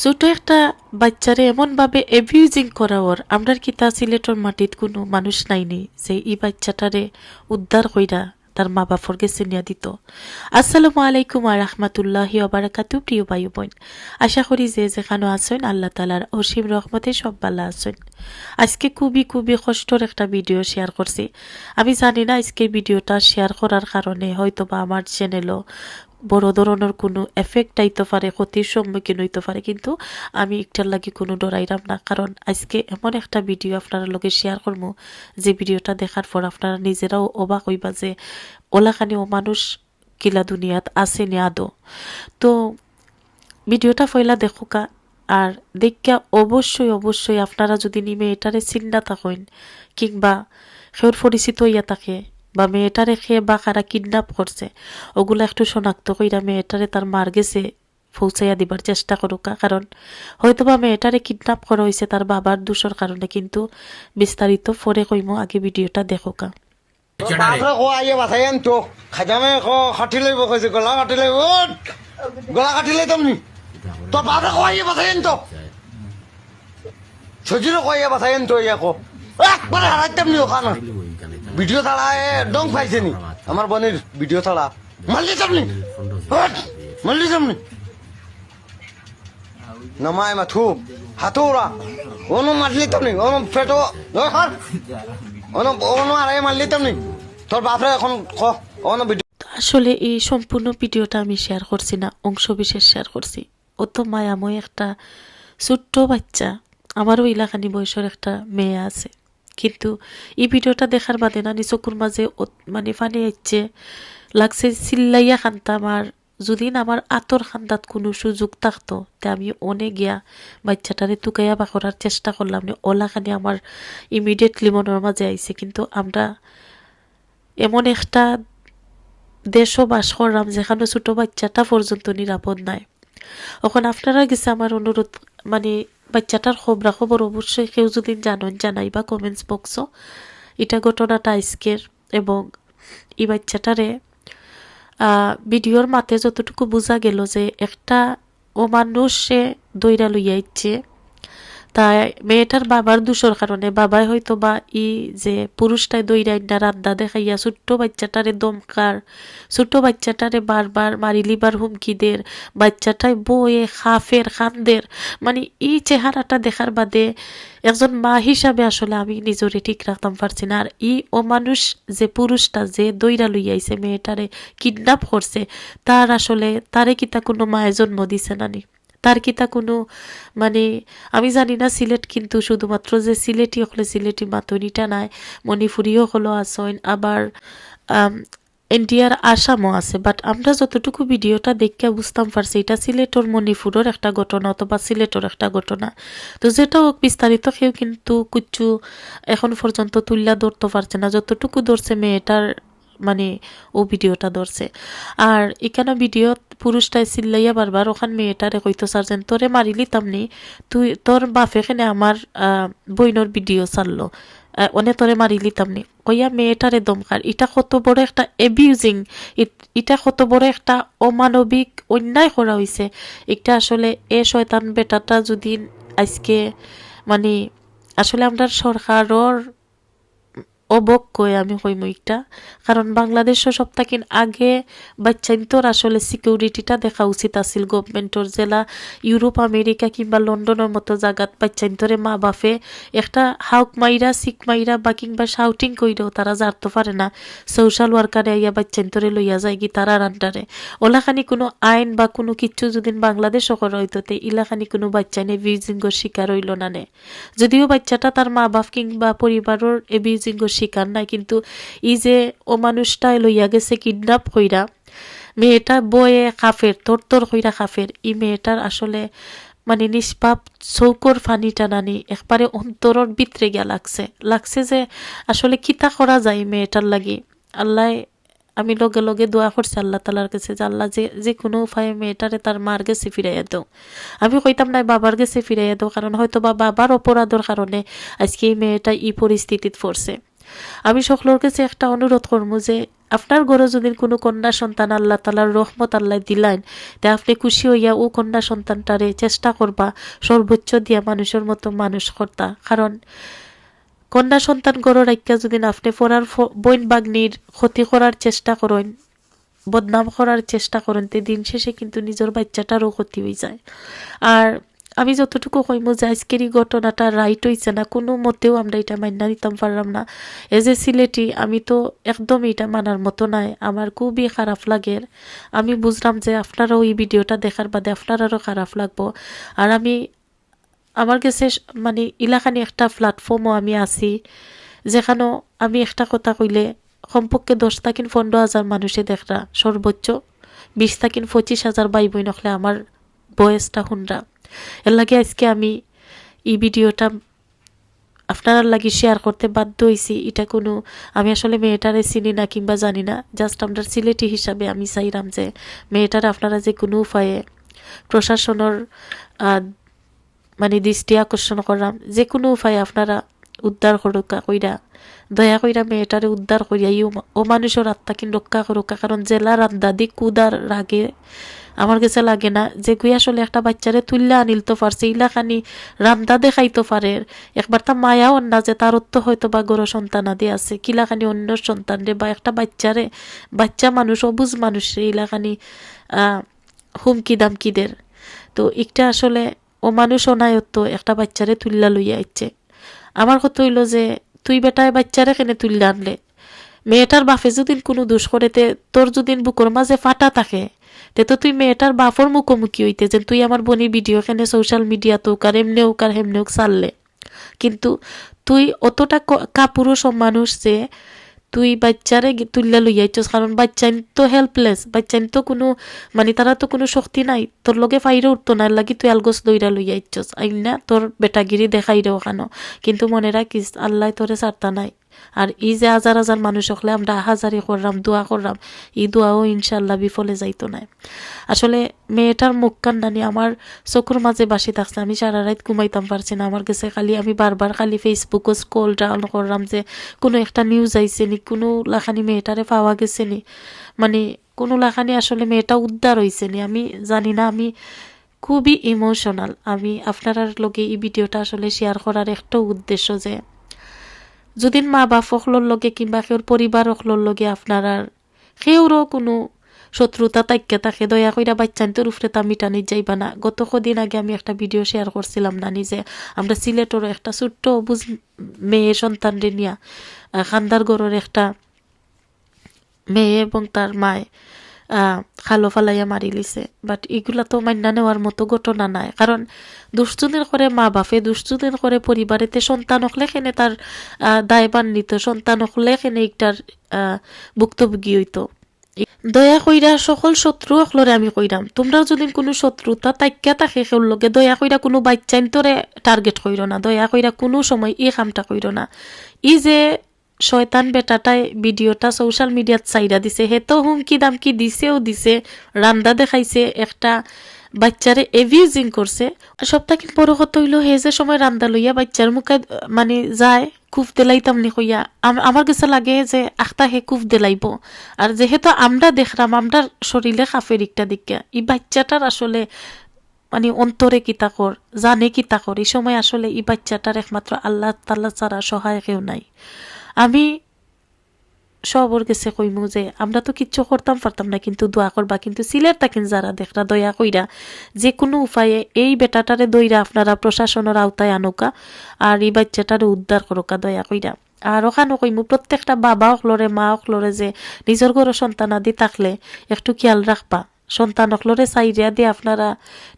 ছোট একটা বাচ্চারে এমনভাবে এবিউজিং করা ওর আমরা কি তা সিলেটর মাটিত কোনো মানুষ নাইনি যে এই বাচ্চাটারে উদ্ধার কইরা তার মা বাপর গেছে নিয়া দিত। আসসালামু আলাইকুম আর রহমাতুল্লাহি অবারাকাতু প্রিয় ভাই বোন আশা করি যে যেখানে আছেন, আল্লাহ তালার অসীম রহমতে সব ভালো আছেন। আজকে খুবই খুবই কষ্টর একটা ভিডিও শেয়ার করছি। আমি জানি না আজকের ভিডিওটা শেয়ার করার কারণে হয়তো বা আমার চ্যানেলও বড় ধরনের কোনো এফেক্ট আইতে পারে, ক্ষতির সম্মুখীন হইতে পারে, কিন্তু আমি একটার লাগি কোনো ডরাইরাম না। কারণ আজকে এমন একটা ভিডিও আপনার লগে শেয়ার করব যে ভিডিওটা দেখার পর আপনারা নিজেরাও অবাক হইবা যে ওলাখানি ও মানুষ কিলা দুনিয়াত আছে নি আদৌ। তো ভিডিওটা ফয়লা দেখুকা, আর দেখা অবশ্যই অবশ্যই আপনারা যদি নিমে মেয়েটারে চিন্তা থাকেন, কিংবা সেওর পরিচিত হইয়া থাকে বা মেয়েটারে খেয়ে বা কারা কিডন্যাপ করছে। ওগুলো একটু শনাক্ত কইরা মেয়েটারে তার মার গেছে পৌঁছাইয়া দিবার চেষ্টা করুকা। কারণ হয়তোবা মেয়েটারে কিডন্যাপ করা হয়েছে তার বাবার দোষর কারণে, কিন্তু বিস্তারিত পরে কইমো, আগে ভিডিওটা বাপরে কো, আইয়ে বাথাই আনতো। খাজামে কো কাটি লইব কইছে, গলা কাটি লইব, উঠ। গলা কাটি লই তুমি তো বাপরে কো, আইয়ে বাথাই আনতো। সজিরে কো, আইয়ে বাথাই ইয়া কো। একবারে হারাইতাম নি ওখানে। ভিডিও তাড়া এ ডং পাইছে নি। আমার বোনের ভিডিও তাড়া মারলি তুমি মারলি তুমি নমায় মাথু। হাতুরা অনু মারলি তুমি অনু পেটো ওই খর অনু অনু আড়াই মারলি তুমি তোর বাপরে এখন ক। অনু ভিডিও আসলে এই সম্পূর্ণ ভিডিওটা আমি শেয়ার করছি না অংশ বিশেষ শেয়ার করছি। ও তো মায়াময় একটা ছোট্ট বাচ্চা। আমারও ইলাকানি বয়সের একটা মেয়ে আছে। কিন্তু এই ভিডিওটা দেখার বাদে না, নিচকুর মাঝে মানে ফানি আইচ্ছে লাগছে চিল্লাইয়া খান্তাম আর যদি আমার আতর খান্দাত কোনো সুযোগ থাকতো, তে আমি অনেক গিয়া বাচ্চাটারে তুকাইয়া বা করার চেষ্টা করলাম ওলাখানি আমার ইমিডিয়েটলি মনের মাঝে আইছে। কিন্তু আমরা এমন একটা দেশও বাস করলাম যেখানে ছোট বাচ্চাটা পর্যন্ত নিরাপদ নাই। এখন আপনারা গেছে আমার অনুরোধ মানে বাচ্চাটার খবরা খবর অবশ্যই কেউ যদি জানেন জানাই বা কমেন্টস বক্সও এটা ঘটনাটা আজকের এবং এই বাচ্চাটারে ভিডিওর মাতে যতটুকু বোঝা গেল যে একটা ও মানুষে দইরা লইয়া ইচ্ছে তাই মেয়েটার বাবার দোষর কারণে বাবাই হয়তো বা ই যে পুরুষটাই দইরা না রান্না দেখাইয়া ছোট্ট বাচ্চাটারে দমকার, ছোট্ট বাচ্চাটারে বারবার মারি লিবার হুমকিদের বাচ্চাটাই বয়ে খাফের খানদের। মানে এই চেহারাটা দেখার বাদে একজন মা হিসাবে আসলে আমি নিজরে ঠিক রাখতাম পারছি না। আর ই ও মানুষ যে পুরুষটা যে দইরা লইয়াইছে মেয়েটারে কিডন্যাপ করছে, তার আসলে তারে কিতা কোনো মায়ে জন্ম দিছে নানি তার কিতা কোনো মানে আমি জানি না সিলেট কিন্তু শুধুমাত্র যে সিলেটি হলে সিলেটি মাতনিটা নাই, মণিপুরিও হলো আসইন আবার ইন্ডিয়ার আসামও আছে বাট আমরা যতটুকু ভিডিওটা দেখে বুঝতাম পারছি এটা সিলেটর মণিপুরের একটা ঘটনা অথবা সিলেটর একটা ঘটনা। তো যেটা হোক, বিস্তারিত কেউ কিন্তু কুচ্ছু এখন পর্যন্ত তুল্লা ধরতে পারছে না, যতটুকু ধরছে মেয়েটার মানে ও ভিডিওটা ধরছে। আর এখানে ভিডিও পুরুষটাই চিল্লাইয়া বারবার, ওখান মেয়েটারে কইতো সার্জেন তোরে মারিলি তামনি তুই, তোর বাপে এখানে আমার বইনর ভিডিও চাললো অনে তোরে মারিলি তামনি কইয়া মেয়েটারে দমকার। এটা কত বড় একটা এবিউজিং এটা কত বড় একটা অমানবিক অন্যায় করা হয়েছে এটা আসলে এ শয়তান বেটাটা যদি আজকে মানে আসলে আমরা সরকারের অবক্ষয় আমি কইম একটা কারণ বাংলাদেশও সপ্তাহকিন আগে বাচ্চাইন্তর আসলে সিকিউরিটিটা দেখা উচিত আছিল। গভর্নমেন্টর জেলা ইউরোপ আমেরিকা কিংবা লন্ডনের মতো জায়গাত বাচ্চাইন্তরে মা বাপে একটা হাউক মাইরা সিক মাইরা বা কিংবা শাউটিং কইরেও তারা জানতে পারে না। সোশ্যাল ওয়ার্কারে আইয়া বাচ্চাইন্তরে লইয়া যায় কি তারার আন্ডারে। ওলাখানি কোনো আইন বা কোনো কিচ্ছু যদি বাংলাদেশ করা হইতো ইলাখানি কোনো বাচ্চা নে বিউজিঙ্গর শিকার হইল না নে। যদিও বাচ্চাটা তার মা বাপ কিংবা পরিবারের এবিউজিঙ্গর শিকার নাই কিন্তু ই যে ও মানুষটাই লইয়া গেছে কিডন্যাপ কইরা মেয়েটা বয়ে কাফের তোর তোর কইরা কাফের, ই মেয়েটার আসলে মানে নিষ্পাপ চৌকর ফানি টানানি একবারে অন্তরর ভিতরে গিয়া লাগছে। লাগছে যে আসলে কিতা করা যায় মেয়েটার লাগি? আল্লাহ, আমি লগে লগে দোয়া করছি আল্লাহ তালার কাছে যে আল্লাহ যে যে কোনো উপায়ে মেয়েটারে তার মার গেছে ফিরাইয়া দাও। আমি কইতাম না বাবার গেছে ফিরাইয়া দাও, কারণ হয়তো বা বাবার অপরাধের কারণে আজকে এই মেয়েটা এই পরিস্থিতিত পড়ছে। আমি সকলের কাছে একটা অনুরোধ করব যে আপনার ঘরে যদি কোনো কন্যা সন্তান আল্লাহ তালার রহমত আল্লাহ দিলাইন তে আপনি খুশি হইয়া ও কন্যা সন্তানটারে চেষ্টা করবা সর্বোচ্চ দিয়া মানুষের মতো মানুষ করতা। কারণ কন্যা সন্তান গড় রাখা যদি আপনি পড়ার বইন বাগ্নির ক্ষতি করার চেষ্টা করেন, বদনাম করার চেষ্টা করেন, তে দিন শেষে কিন্তু নিজের বাচ্চাটারও ক্ষতি হয়ে যায়। আর আমি যতটুকু কইমো যে আজকের এই ঘটনাটা রাইট হইছে না, কোনো মতেও আমরা এটা মান্যা নিতাম, পারলাম না। এজ এ সিলেটি আমি তো একদম এটা মানার মতো নাই। আমার খুবই খারাপ লাগে। আমি বুঝলাম যে আপনারাও এই ভিডিওটা দেখার বাদে আপনারারও খারাপ লাগবো। আর আমি, আমার কাছে মানে ইলাখানি একটা প্ল্যাটফর্মও আমি আছি, যেখানেও আমি একটা কথা কইলে, কমপক্ষে দশ থাকিন পনেরো হাজার মানুষে দেখরা, সর্বোচ্চ। বিশ থাকিন পঁচিশ হাজার বাই বই নখলে আমার বয়সটা শুনরা এর লাগে আজকে আমি এই ভিডিওটা আপনারা লাগি শেয়ার করতে বাধ্য হয়েছি এটা কোনো, আমি আসলে মেয়েটারে চিনি না কিংবা জানি না। জাস্ট আমরা সিলেটি হিসাবে আমি চাইলাম যে মেয়েটার আপনারা যে কোনো উপায়ে প্রশাসনের মানে দৃষ্টি আকর্ষণ করলাম যে কোনো উপায়ে আপনারা উদ্ধার করুকা, কইরা, দয়া কইরা মেয়েটারে উদ্ধার করিয়া ও মানুষের আত্মাকিন রক্ষা করুকা। কারণ জেলা রান্দাদি কুদার রাগে আমার কাছে লাগে না। যে গুই আসলে একটা বাচ্চারে তুললে আনিল তো পারছে ইলাখানি রান্দা দেখাইতে পারে। একবার তা মায়াও না যে তার তো হয়তো বা গরো সন্তান আদি আছে কিলাখানি অন্য সন্তান রে বা একটা বাচ্চারে, বাচ্চা মানুষ, অবুজ মানুষ রে ইলাখানি হুমকি দামকিদের তো একটা আসলে ও মানুষ অনায়ত্ত একটা বাচ্চারে তুল্লা লইয়া ইচ্ছে আমার কথা হইল যে, তুই বেটায় বাচ্চারে কেনে তুললে আনলে? মেয়েটার বাফে যদি কোনো দোষ করে তে, তোর যদি বুকর মাঝে ফাটা থাকে। তে তো তুই মেয়েটার বাপর মুখোমুখি হইতে যে তুই আমার বনি ভিডিও এখানে সোশ্যাল মিডিয়া তো কার এমনি হোক আর হেমনি হোক চাললে কিন্তু তুই অতটা কাপুরুষ মানুষ যে তুই বাচ্চারে তুললে লইয়াইছস কারণ বাচ্চাইন তো হেল্পলেস বাচ্চাইন তো কোনো মানে তারা তো কোনো শক্তি নাই। তোর লগে ফাইরে উঠতো না লাগি তুই আলগোস দইরা লইয়াইছস আইন না তোর বেটাগিরি দেখাই রে ওখানো কিন্তু মনে রাখিস, আল্লাহ তোরে সারতা নাই। আর ই যে হাজার হাজার মানুষ হলে আমরা হাজারি করলাম, দোয়া করলাম ই দোয়াও ইনশাল্লাহ বিফলে যাইতো না। আসলে মেয়েটার মুখ কান্নানি আমার চকুর মাঝে বাসি থাকছে, আমি সারা রাত ঘুমাইতাম পারছি না। আমার কাছে খালি আমি বারবার খালি ফেসবুকও স্কোল ডাউন করলাম যে কোনো একটা নিউজ আইছে নি, কোনো লাখানি মেয়েটারে পাওয়া গেছে নি। মানে কোনো লাখানি আসলে মেয়েটা উদ্ধার হয়েছে নি। আমি জানি না, আমি খুবই ইমোশনাল আমি আপনার লগে এই ভিডিওটা আসলে শেয়ার করার একটা উদ্দেশ্য যে যদি মা বাপ লগে কিংবা সেওর পরিবার সকলোর লগে আপনার সেওরও কোনো শত্রুতা তাইকা তাকে দয়া কইরা বাচ্চানটোর উপরে তা মিটানি যাইবা না। গত কদিন আগে আমি একটা ভিডিও শেয়ার করছিলাম না নিজে আমরা সিলেটেরও একটা ছোট্ট বুঝ মেয়ে সন্তান রে নিয়া খান্দার গড়ের একটা মেয়ে এবং তার মায় খালো ফালাইয়া মারি লিছে। বাট এগুলা তো মান্যা নেওয়ার মতো ঘটনা নাই। কারণ দুষ্টুদিন করে মা বাপে দুষ্টুদিন করে পরিবারেতে সন্তান হলে খেনে তার দায়বান নিত সন্তান হলে খেনে একটার ভুক্তভোগী হইতো। দয়া কইরা সকল শত্রু সকলরে আমি কইরাম। তোমরা যদি কোনো শত্রুতা তাইকা থাকে সেওর লগে দয়া কইরা কোনো বাচ্চাইন তোরে টার্গেট কইর না। দয়া কইরা কোনো সময় এই কামটা কইর না। ই যে শয়তান বেটাটাই ভিডিওটা সোশ্যাল মিডিয়াত চাইরা দিছে। হেতো হুমকি দামকি দিছেও দিছে। রান্দা দেখাইছে একটা বাচ্চারে এভিউজিং করছে। সপ্তাহে বড় কত হইল, হে যে সময় রান্দা লইয়া বাচ্চার মুখে মানে যায়, কুফ দেলাইতাম নি কইয়া। আমার কাছে লাগে যে আখতা হে কুফ দেলাইব। আর যেহেতু আমরা দেখলাম আমরা শরীরে কাফের একটা দিকা। এই বাচ্চাটার আসলে মানে অন্তরে কিতা কর, জানে কিতা কর। এই সময় আসলে এই বাচ্চাটার একমাত্র আল্লাহ তাল্লাহ ছাড়া সহায় কেউ নাই। আমি সবর গেছে কইমু যে, আমরা তো কিচ্ছু করতাম পারতাম না, কিন্তু দোয়া করবা। কিন্তু সিলেট তাকিন যারা, দেখরা, দয়া কইরা, যে কোনো উপায়ে এই বেটাটারে দইরা আপনারা প্রশাসনের আওতায় আনুকা আর এই বাচ্চাটারে উদ্ধার করুকা, দয়া কইরা। আর ওখানে কইমু, প্রত্যেকটা বাবা অকলরে মা অকলরে যে নিজের ঘর সন্তান আদি থাকলে একটু খেয়াল রাখবা। সন্তান অকলরে চাইরিয়া দিয়ে আপনারা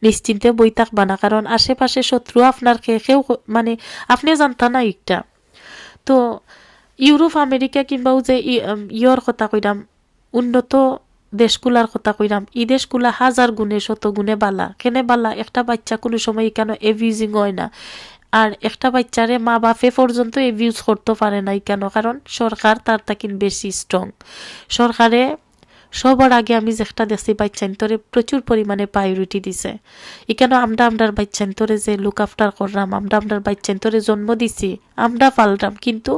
নিশ্চিন্তে বই থাকবা না, কারণ আশেপাশে শত্রু আপনার কেউ মানে আপনি জানতা না একটা। তো ইউরোপ, আমেরিকা কিংবাও যে ইয়র কথা কইরাম উন্নত দেশগুলার কথা কইরাম ই দেশগুলা হাজার গুণে, শত গুণে বালা। কেনে বালা? একটা বাচ্চা কোনো সময় কেন এভিউজিং হয় না। আর একটা বাচ্চারে মা বাপে পর্যন্ত এভিউজ করতে পারে নাই কেন? কারণ সরকার তার তাকিন বেশি স্ট্রং সরকারে সবার আগে আমি যে যেটা দেখছি বাচ্চান্তরে প্রচুর পরিমাণে প্রায়োরিটি দিছে। এখানে আমরা আমরার বাচ্চান্তরে যে লুক আফটার করলাম আমরা আমরার বাচ্চান্তরে জন্ম দিছি আমরা পালরাম কিন্তু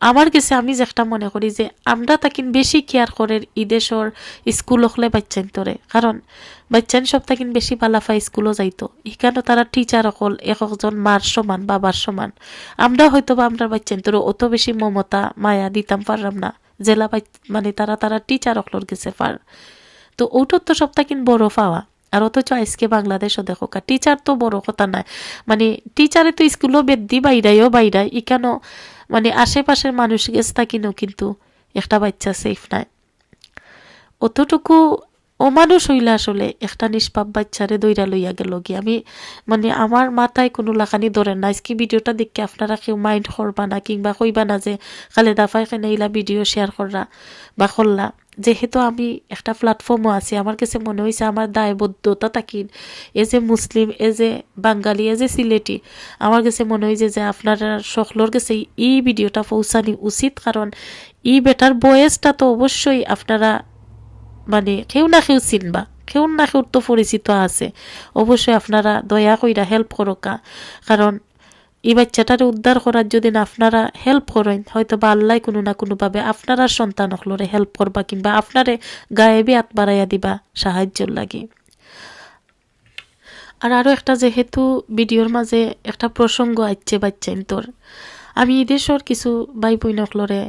আমার কাছে আমি যেটা মনে করি যে আমরা তাকিন বেশি কেয়ার করে ইদেশর স্কুল হলে বাচ্চান্তরে কারণ বাচ্চান সব তাকিন বেশি বালাফা স্কুলও যাইতো। এখানে তারা টিচার অকল এক একজন মার সমান, বাবার সমান। আমরা হয়তো বা আমরা বাচ্চান্তরে অত বেশি মমতা, মায়া দিতাম পারলাম না। জেলা মানে তারা তারা টিচার অকলর গেছে পার। তো ওটার তো সব তাকিন বড় পাওয়া। আর অথচ আজকে বাংলাদেশও দেখো কা টিচার তো বড় কথা নাই। মানে টিচারে তো স্কুলও বেদি বাইরাইও বাইরাই ইকানো মানে আশেপাশের মানুষ গেছে তাকিনও কিন্তু একটা বাচ্চা সেফ নাই। অতটুকু অমানুষ হইলে আসলে একটা নিষ্পাপ বাচ্চারে দইরা লইয়া গেল গিয়ে। আমি মানে আমার মাথায় কোনো লাখানি ধরে না। আজকে ভিডিওটা দেখে আপনারা কেউ মাইন্ড করবা না কিংবা কইবা না যে খালে দাফাই কেনে ইলা ভিডিও শেয়ার কররা বা করলা। যেহেতু আমি একটা প্ল্যাটফর্মও আছি, আমার কাছে মনে হয়েছে আমার দায়বদ্ধতা তাকিন। এ যে মুসলিম এ যে বাঙালি এ যে সিলেটি, আমার কাছে মনে হয়েছে যে আপনারা সকলের কাছে এই ভিডিওটা পৌঁছানি উচিত, কারণ ই বেটার বয়েসটা তো অবশ্যই আপনারা মানে কেউ না কেউ চিনবা, কেউ না কেউ তো পরিচিত আছে। অবশ্যই আপনারা দয়া কইরা হেল্প করোকা, কারণ এই বাচ্চাটারে উদ্ধার করার যদি না আপনারা হেল্প করেন হয়তো বা আল্লাহ কোনো না কোনোভাবে আপনারা সন্তান হলরে হেল্প করবা কিংবা আপনারে গায়েবি হাত বাড়াইয়া দিবা সাহায্যর লাগে। আর আরও একটা যেহেতু ভিডিওর মাঝে একটা প্রসঙ্গ আসছে বাচ্চাইন তোর, আমি দেশর কিছু ভাই বইনকলরে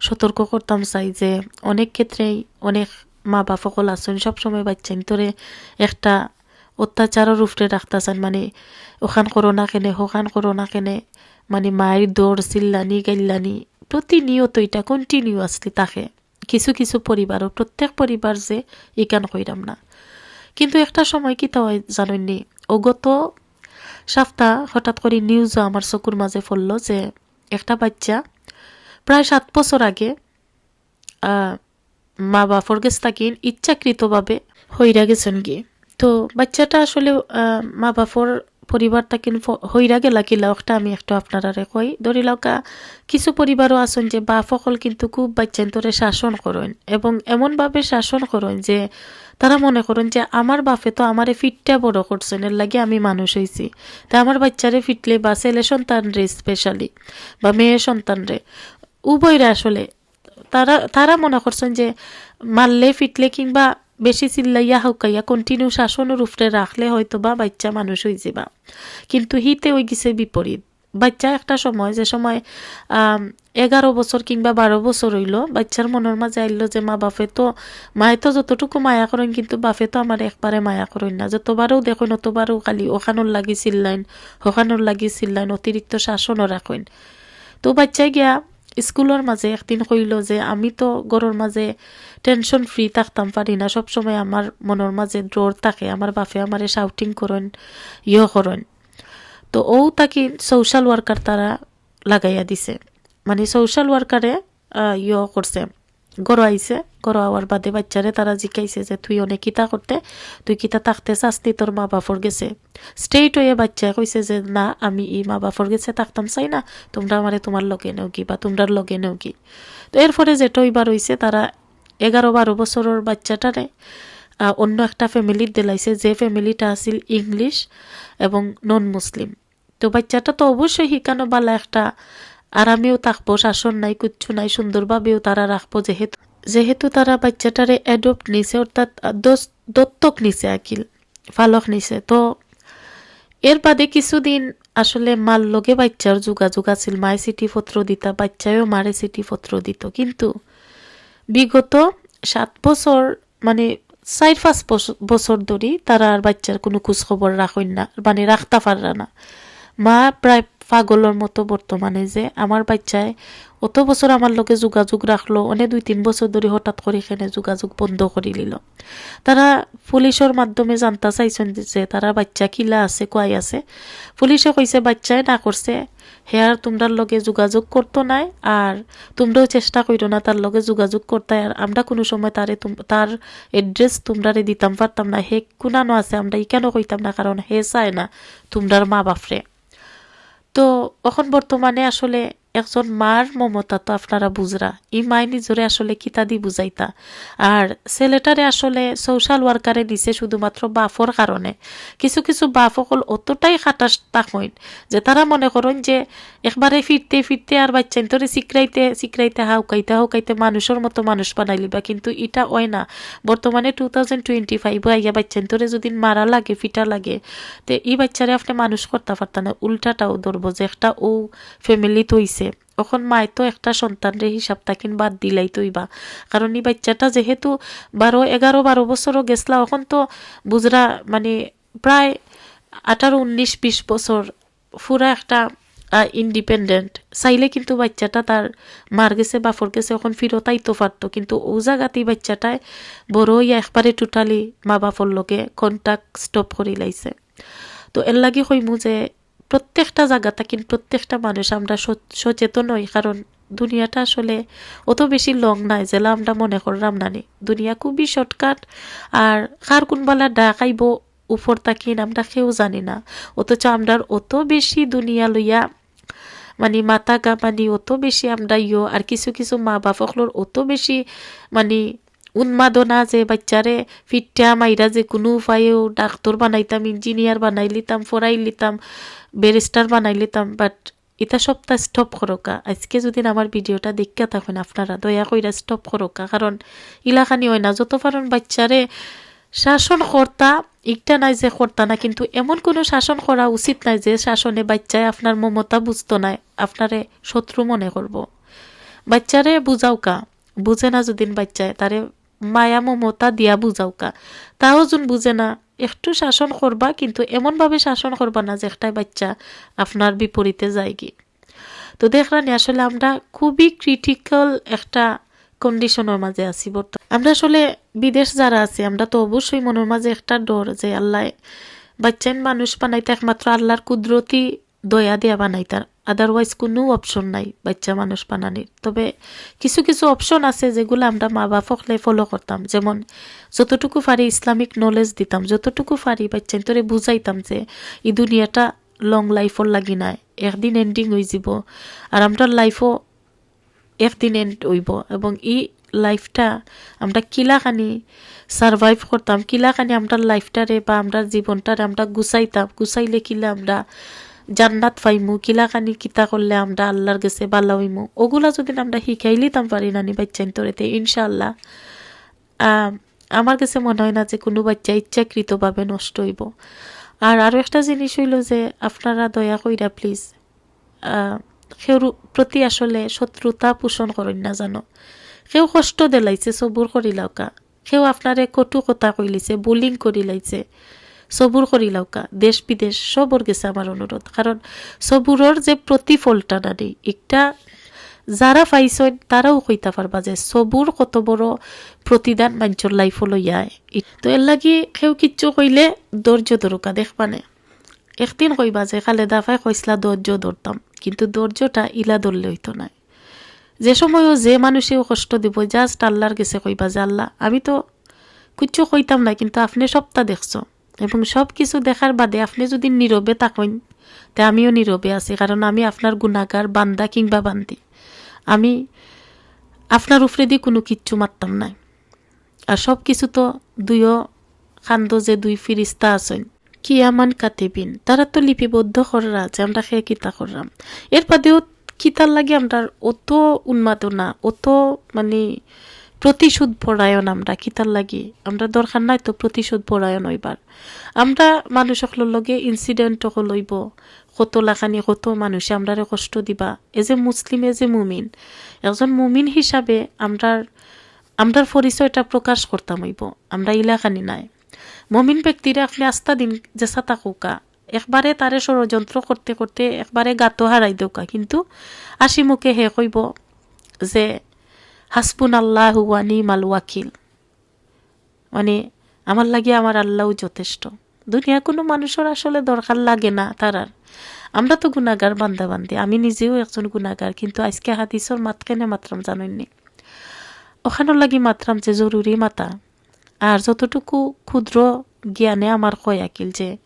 সতর্ক করতাম চাই যে অনেক ক্ষেত্রেই অনেক মা বাপ সকল সবসময় বাচ্চাইন তোরে একটা অত্যাচারের রূপে রাখতেছেন মানে ওখান করো না কেনে, হোখান করো না কেনে মানে মায়ের দৌড় চিল্লানি গাইল্লানি প্রতিনিয়ত এটা আসলে তাকে। কিছু কিছু পরিবারও প্রত্যেক পরিবার যে ইকান কইরাম না। কিন্তু একটা সময় কি তা জানেননি অগত সপ্তাহ হঠাৎ করে নিউজও আমার চকুর মাঝে পড়ল যে একটা বাচ্চা প্রায় সাত বছর আগে মা বাপর গেছ তাকিন ইচ্ছাকৃতভাবে হইরা গেছেন কি তো বাচ্চাটা আসলে মা বাপর পরিবার তাকিন ফ- হইরা গেলা কিলা একটা আমি একটু আপনারারে কই। ধরি লওকা কিছু পরিবারও আছেন যে বাপ সকল কিন্তু খুব বাচ্চান্তরে শাসন করেন এবং এমনভাবে শাসন করেন যে তারা মনে করেন যে আমার বাপে তো আমারে ফিটটা বড় করছেন, এর লাগে আমি মানুষ হইছি। তা আমার বাচ্চারে ফিটলে বা ছেলে সন্তান রে স্পেশালি বা মেয়ে সন্তান রে উভয়রা আসলে তারা তারা মনে করছেন যে মারলে, ফিটলে কিংবা বেশি চিল্লাইয়া হাউকাইয়া কন্টিনিউ শাসনের উপরে রাখলে হয়তো বা বাচ্চা মানুষ হয়ে যাবা কিন্তু হিতে ওই গেছে বিপরীত। বাচ্চা একটা সময়, যে সময় এগারো বছর কিংবা বারো বছর হইল, বাচ্চার মনের মাঝে আইলো যে মা বাপে তো, মায়ে তো যতটুকু মায়া করেন কিন্তু বাপে তো আমার একবারে মায়া করেন না। যতবারও দেখুন, অতবারও খালি ওখানোর লাগি চিল্লাইন, ওখানোর লাগি চিল্লাইন, অতিরিক্ত শাসনও রাখেন। তো বাচ্চাই গিয়া স্কুলের মাঝে একদিন কইল যে আমি তো ঘরের মাঝে টেনশন ফ্রি থাকতাম পারি না। সবসময় আমার মনের মাঝে ড্রোর থাকে। আমার বাপে আমারে শাউটিং করেন ইয়ে করেন তো ও তাকে সোশ্যাল ওয়ার্কার তারা লাগাইয়া দিছে। মানে সোশ্যাল ওয়ার্কারে ইয়ে করছে গড় আইছে গড় আওয়ার বাদে বাচ্চারে তারা জিকাইছে যে, তুই অনেক কিতা করতে? তুই কিতা থাকতে চাসনি তোর মা বাপর গেছে। স্ট্রেইট হয়ে বাচ্চা কইছে যে, না, আমি ই মা বাপর গেছে, থাকতাম চাই না। তোমরা আমারে তোমার লগে নেও কি বা তোমরার লগে নেও কি? তো এরপরে যেটা ওইবার হইছে, তারা এগারো বারো বছরের বাচ্চাটারে অন্য একটা ফ্যামিলির দিলাইছে। যে ফ্যামিলিটা আছিল ইংলিশ এবং নন মুসলিম তো বাচ্চাটা তো অবশ্যই শিকানো বালা একটা। আরামেও থাকব, শাসন নাই, কুচ্ছু নাই, সুন্দরভাবেও তারা রাখব যেহেতু। যেহেতু তারা বাচ্চাটারে অ্যাডপ্ট নিছে, অর্থাৎ দত্তক নিছে আকিল ফালক নিছে। তো এর বাদে কিছুদিন আসলে মার লগে বাচ্চার যোগাযোগ আছিল। মায়ে চিঠিপত্র দিতা, বাচ্চায়ও মারে চিঠিপত্র দিত। কিন্তু বিগত সাত বছর মানে চার, পাঁচ বছ- বছর ধরে তারা আর বাচ্চার কোনো খোঁজ খবর রাখেন না মানে রাখতে পাররা না। মা প্রায় পাগলের মতো বর্তমানে যে আমার বাচ্চায় অত বছর আমার লগে যোগাযোগ রাখল অনেক দুই তিন বছর ধরে হঠাৎ করে এখানে যোগাযোগ বন্ধ করে নিল তারা পুলিশের মাধ্যমে জানতে চাইছেন যে তারা বাচ্চা কিলা আছে কয় আছে। পুলিশে কইছে বাচ্চায় না করছে হেয়ার তোমরার লগে যোগাযোগ করতো নাই আর তোমরাও চেষ্টা করো না তার লগে যোগাযোগ করতে আর আমরা কোনো সময় তারে তার এড্রেস তোমরারে দিতাম পারতাম না। হে কুনানো আছে, আমরা ই কেন কইতাম না কারণ হে চায় না তোমরার মা বাপরে তো এখন বর্তমানে আসলে একজন মার মমতা তো আপনারা বুঝরা। ই মাই নিজরে আসলে কিতা দি বুঝাইতা। আর ছেলেটারে আসলে সোশ্যাল ওয়ার্কারে দিছে শুধুমাত্র বাফর কারণে। কিছু কিছু বাফ সকল অতটাই খাটাস তাকইন যে তারা মনে করেন যে একবারে ফিরতে ফিরতে আর বাচ্চান তোরে সিকরাইতে সিকরাইতে হাউকাইতে হাউকাইতে মানুষের মতো মানুষ বানাইলি বা কিন্তু এটা হয় না। বর্তমানে টু থাউজেন্ড টোয়েন্টি ফাইভ আইয়া বাচ্চান তোরে যদি মারা লাগে, ফিটা লাগে, তে এই বাচ্চারে আপনি মানুষ করতে পারতেন না। উল্টাটাও ধরবো যে একটা ও ফ্যামিলি তৈছে। এখন মায় তো একটা সন্তানরে হিসাব তাকিন বাদ দিলাই তৈবা কারণ এই বাচ্চাটা যেহেতু বারো এগারো বারো বছরও গেছলা এখন তো বুঝরা মানে প্রায় আঠারো উনিশ বিশ বছর পুরা একটা ইন্ডিপেন্ডেন্ট চাইলে কিন্তু বাচ্চাটা তার মার গেছে বাফর গেছে এখন ফিরত আইতো পারতো কিন্তু ও জায়গাতেই বাচ্চাটায় বড় ইয়া একবারে টোটালি মা বাপর লগে কন্টাক্ট স্টপ করে লাইছে তো এর লাগি কইমু যে প্রত্যেকটা জায়গাটা কিন্তু প্রত্যেকটা মানুষ আমরা সচ- সচেতন হই, কারণ দুনিয়াটা আসলে অত বেশি লং নাই যেলা আমরা মনে করলাম নানি দুনিয়া খুবই শর্টকাট আর কার কোনবেলা ডাক আইব উপর তাকিন আমরা কেউ জানি না। অথচ আমরা অত বেশি দুনিয়া লইয়া মানে মাতা গা মানে অত বেশি আমরা ইয়ো, আর কিছু কিছু মা বাপকলোর অত বেশি মানে উন্মাদনা যে বাচ্চারে, ফিটটা মাইরা যে কোনো উপায়েও ডাক্তার বানাইতাম ইঞ্জিনিয়ার বানাই লিতাম ফরাই লিতাম ব্যারিস্টার বানাই লিতাম বাট এটা সপ্তাহ স্টপ করোকা। আজকে যদি আমার ভিডিওটা দেখা থাকেন আপনারা, দয়া কইরা স্টপ করোকা, কারণ ইলাখানি হয় না। যত পারেন বাচ্চারে শাসন কর্তা, ইকটা নাই যে কর্তা না, কিন্তু এমন কোনো শাসন করা উচিত নাই যে শাসনে বাচ্চায় আপনার মমতা বুঝতো না, আপনারে শত্রু মনে করব। বাচ্চারে বুঝাওকা বুঝে না যদিন বাচ্চায়, তারে মায়া, মমতা দিয়া বুঝাওকা তাও যোন বুঝে না। একটু শাসন করবা কিন্তু এমনভাবে শাসন করবা না যে একটাই বাচ্চা আপনার বিপরীতে যায় কি তো দেখলানি আসলে আমরা খুবই ক্রিটিক্যাল একটা কন্ডিশনের মাঝে আছি বর্তমানে আমরা আসলে বিদেশ যারা আছি, আমরা তো অবশ্যই মনের মাঝে একটা ডর যে আল্লাহ বাচ্চান মানুষ বানাইতে একমাত্র আল্লাহর কুদরতি দয়া দিয়া বানাইতার আদারওয়াইজ কোনো অপশন নাই বাচ্চা মানুষ বানানির। তবে কিছু কিছু অপশন আছে যেগুলো আমরা মা বাপ হলে ফলো করতাম। যেমন যতটুকু পারি ইসলামিক নলেজ দিতাম, যতটুকু পারি বাচ্চান তোরে বুঝাইতাম যে এই দুনিয়াটা লং লাইফর লাগি নাই, একদিন এন্ডিং হয়ে যাব আর আমরা লাইফও একদিন এন্ড হইব এবং ই লাইফটা আমরা কিলাখানি সারভাইভ করতাম, কিলাখানি আমরা লাইফটারে বা আমরা জীবনটারে আমরা গুছাইতাম, গুছাইলে কিলা আমরা জান্নাত পাইমু কিলাখানি কিতা করলে আমরা আল্লাহর গেছে বালা হইমু। ওগুলা যদি আমরা শিখাই লিতাম পারি নানি বাচ্চাইন তোরেতে ইনশাল্লাহ আমার কাছে মনে হয় না যে কোনো বাচ্চা ইচ্ছাকৃতভাবে নষ্ট হইব। আর আরও একটা জিনিস হইল যে আপনারা দয়া কইরা প্লিজ সেউর প্রতি আসলে শত্রুতা পোষণ করেন না জানো। সেও কষ্ট দেলাইছে চবুর করি লাউকা সেও আপনারে কটু কথা কইলিছে বুলিং করি লাইছে সবুর করি লাউকা দেশ বিদেশ সবর গেছে আমার অনুরোধ। কারণ সবুরর যে প্রতিফলটা নানি একটা যারা পাইছেন তারাও কইতা পারবা যে সবুর কত বড় প্রতিদান মানুষের লাইফ লইয়ায় তো এর লাগি কেউ কিচ্ছু কইলে ধৈর্য ধরুকা দেখবানে একদিন কইবা যে, খালে দাফাই কইসলা ধৈর্য ধরতাম, কিন্তু ধৈর্যটা ইলা ধরলে হইতো না। যে সময়ও যে মানুষেও কষ্ট দিব জাস্ট আল্লাহর গেছে কইবা যে, আল্লাহ, আমি তো কিচ্ছু কইতাম না, কিন্তু আপনি সবটা দেখছ। এবং সব কিছু দেখার বাদে আপনি যদি নীরবে তাকইন তে আমিও নীরবে আছি, কারণ আমি আপনার গুণাগার বান্দা কিংবা বান্দি। আমি আপনার উপরে দিয়ে কোনো কিচ্ছু মারতাম নাই। আর সব কিছু তো দুইও খান্দ যে দুই ফিরিস্তা আছেন। কিয়ামান কাতিবিন? তারা তো লিপিবদ্ধ করা আছে, আমরা খেয়ে কিতা করলাম এর বাদেও কিতার লাগে আমরা অত উন্মাদনা, অত মানে প্রতিশোধ পরায়ণ আমরা কিতার লাগি? আমরা দরকার নাই তো প্রতিশোধ পরায়ণ হইবার। আমরা মানুষ লগে ইনসিডেন্ট লইব। কত লাখানি, কত মানুষে আমরারে কষ্ট দিবা। এ যে মুসলিম এ যে মুমিন। একজন মুমিন হিসাবে আমরার আমরার পরিচয়টা প্রকাশ করতাম হইব। আমরা ইলাখানি নাই। মমিন ব্যক্তিরা আপনি আস্থা দিন যে সাতা কৌকা। একবারে তারে ষড়যন্ত্র করতে করতে একবারে গাতো হারাই দৌকা। কিন্তু আসি মুখে হে কইব যে হাসপুন আল্লাহ ওয়ানি মাল ওয়াকিল। মানে আমার লাগে আমার আল্লাহও যথেষ্ট। দুনিয়া কোনো মানুষের আসলে দরকার লাগে না তারার আমরা তো গুণাগার বান্দা বান্দি আমি নিজেও একজন গুণাগার কিন্তু আজকে হাদিসর মাত কেনে মাত্রাম জানেননি। ওখানোর লাগি মাত্রাম যে জরুরি মাতা। আর যতটুকু ক্ষুদ্র জ্ঞানে আমার কয় আকিল যে,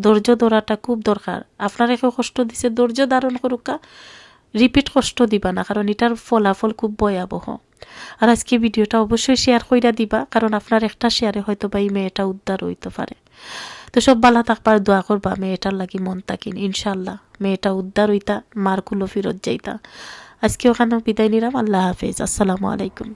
ধৈর্য ধরাটা খুব দরকার। আপনার একে কষ্ট দিছে, ধৈর্য ধারণ করুকা রিপিট কষ্ট দিবা না, কারণ এটার ফলাফল খুব ভয়াবহ। আর আজকে ভিডিওটা অবশ্যই শেয়ার কইরা দিবা, কারণ আপনার একটা শেয়ারে হয়তো বা এই মেয়েটা উদ্ধার হইতে পারে। তো সব বালা থাকবার দোয়া করবা মেয়েটার লাগি মন তাকিন ইনশাল্লাহ মেয়েটা উদ্ধার হইতা মারকুলো ফিরত যাইতা। আজকে ওখানে বিদায় নিলাম, আল্লাহ হাফেজ, আসসালামু আলাইকুম।